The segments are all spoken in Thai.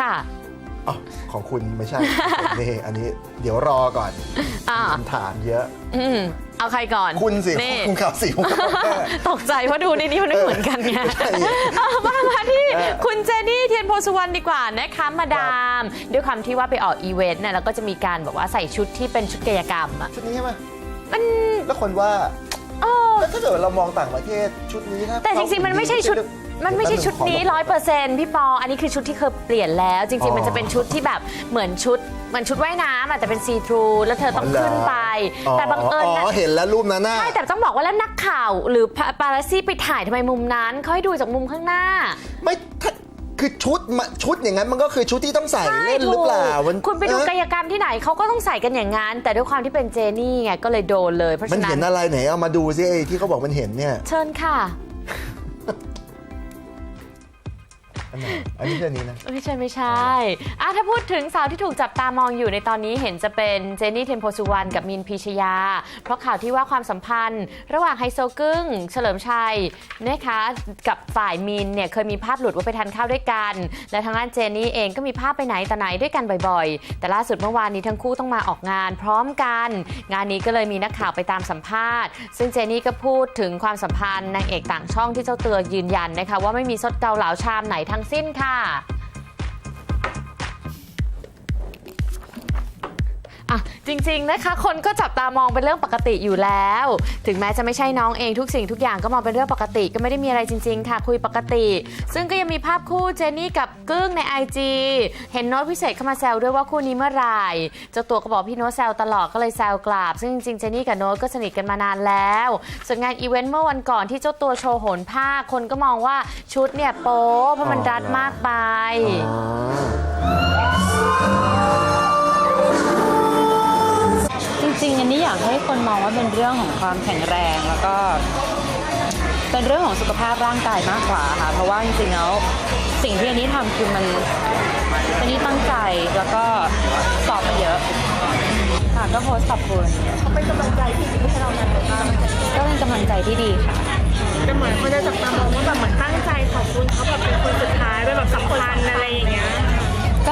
ค่ะอ๋อของคุณไม่ใช่นี่ อันนี้เดี๋ยวรอก่อนอ่า คำถามเยอะ อืมเอาใครก่อนคุณสินี่คุณข่าวสิผมก็บอกแค่ตกใจเพราะดูในนี้มันไม่เหมือนกันไงใช่เอามามาที่เออคุณเจนี่เทียนโพสุวรรณดีกว่านะคะมาดาม ด้วยความที่ว่าไปออกอีเวนต์เนี่ยแล้วก็จะมีการแบบว่าใส่ชุดที่เป็นชุดกายกรรมอะชุดนี้ใช่ไหมมันแล้วคนว่าโอ้แล้วถ้าเกิดเรามองต่างประเทศชุดนี้ถ้าแต่จริงๆมันไม่ใช่ชุด มันไม่ใช่ชุดนี้ร้อยเปอร์เซ็นต์พี่ปอ อันนี้คือชุดที่เคยเปลี่ยนแล้ว จริง ๆ มันจะเป็นชุดที่แบบเหมือนชุดเหมือนชุดว่ายน้ำอะแต่เป็นซีทรูแล้วเธอต้องขึ้นไป แต่บังเอิญอ๋นะอเห็นแล้วรูปนั้นน่ะ ใช่แต่ต้องบอกว่าแล้วนักข่าวหรือปาราซี่ไปถ่ายทำไมมุมนั้นเขาให้ดูจากมุมข้างหน้า ไม่ถ้าคือชุดมาชุดอย่างนั้นมันก็คือชุดที่ต้องใส่เล่นหรือเปล่ามันคุณไปดูเอ๊ะกายกรรมที่ไหนเขาก็ต้องใส่กันอย่างนั้น แต่ด้วยความที่เป็นเจนี่ไงก็เลยโดนเลยเพราะมันฉะนั้เห็นนอะไรไหนเอามาดูซิไอ้ที่เขาบอกมันเห็นเนี่ย เชิญค่ะ อันไหนอันนี้เรื่องนี้นะ ไม่ใช่ไม่ใช่อะถ้าพูดถึงสาวที่ถูกจับตามองอยู่ในตอนนี้เห็นจะเป็นเจนนี่เทมโพสุวรรณกับมินพีชยา เพราะข่าวที่ว่าความสัมพันธ์ ระหว่างไฮโซกึ้ง เฉลิมชัยนะคะกับฝ่ายมินเนี่ยเคยมีภาพหลุดว่าไปทานข้าวด้วยกัน และทางด้านเจนนี่เองก็มีภาพไปไหนแต่ไหนด้วยกันบ่อยๆ แต่ล่าสุดเมื่อวานนี้ทั้งคู่ต้องมาออกงานพร้อมกัน งานนี้ก็เลยมีนักข่าวไปตามสัมภาษณ์ ซึ่งเจนนี่ก็พูดถึงความสัมพันธ์นางเอกต่างช่องที่เจ้าเตัวยืนยันนะคะว่าไม่มีซดเกาเหลาชามไหนทั้งสิ้นค่ะ อะจริงๆนะคะ คนก็จับตามองเป็นเรื่องปกติอยู่แล้ว ถึงแม้จะไม่ใช่น้องเองทุกสิ่งทุกอย่างก็มองเป็นเรื่องปกติก็ไม่ได้มีอะไรจริง ๆ ค่ะ คุยปกติ ซึ่งก็ยังมีภาพคู่เจนี่กับกึ้งใน IG เห็นโน้ตพิเศษเข้ามาแซวด้วยว่าคู่นี้เมื่อไหร่เจ้าตัวก็บอกพี่โน้ตแซวตลอดก็เลยแซวกลับ ซึ่งจริงๆเจนี่กับโน้ตก็สนิทกันมานานแล้ว ส่วนงานอีเวนต์เมื่อวันก่อนที่เจ้าตัวโชว์โหนผ้าคนก็มองว่าชุดเนี่ยโป๊เพราะมันรัดมากไป ว่าเป็นเรื่องของความแข็งแรงแล้วก็ เป็นเรื่องของสุขภาพร่างกายมากกว่าค่ะ เพราะว่าจริงๆแล้วสิ่งที่อันนี้ทำคือมันอันนี้ตั้งใจแล้วก็สอบมาเยอะค่ะก็โพสต์ขอบคุณเขาเป็นกำลังใจที่ดีให้เราในก็เป็นกำลังใจที่ดีค่ะแต่เหมือนคนจะจับตามองว่าแบบเหมือนตั้งใจขอบคุณเขาแบบเป็นคนสุดท้ายเป็นแบบสำคัญอะไรอย่างเงี้ยก็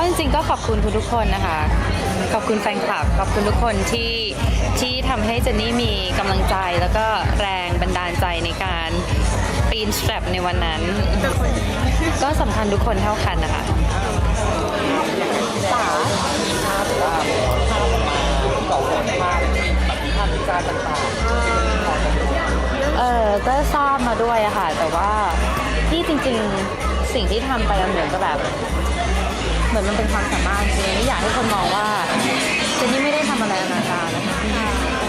จริงๆก็ขอบคุณทุกๆคนนะคะ ขอบคุณแฟนคลับ ขอบคุณทุกคนที่ที่ทำให้เจนนี่มีกำลังใจแล้วก็แรงบันดาลใจในการปีนสแตรปในวันนั้น ก็สำคัญทุกคนเท่ากันนะคะเออก็ทราบมาด้วยอะค่ะ แต่ว่าที่จริงๆ สิ่งที่ทำไปมันเหมือนกับแบบ เหมือนมันเป็นความสามารถจริงนี่อยากให้คนมองว่าเจนนี่ไม่ได้ทำอะไรอนาจารนะคะ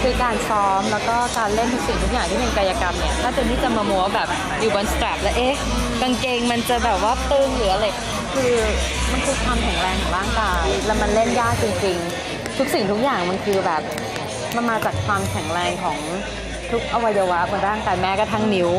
คือการซ้อมแล้วก็การเล่นทุกสิ่งทุกอย่างที่เป็นกายกรรมเนี่ยถ้าเจนนี่จะมาโม้แบบอยู่บนสแตรปแล้วเอ๊ะกางเกงมันจะแบบว่าตึงหรืออะไรคือมันคือความแข็งแรงของร่างกายแล้วมันเล่นยากจริงๆ ทุกสิ่งทุกอย่างมันคือแบบมันมาจากความแข็งแรงของทุกอวัยวะบนร่างกายแม้กระทั่งนิ้ว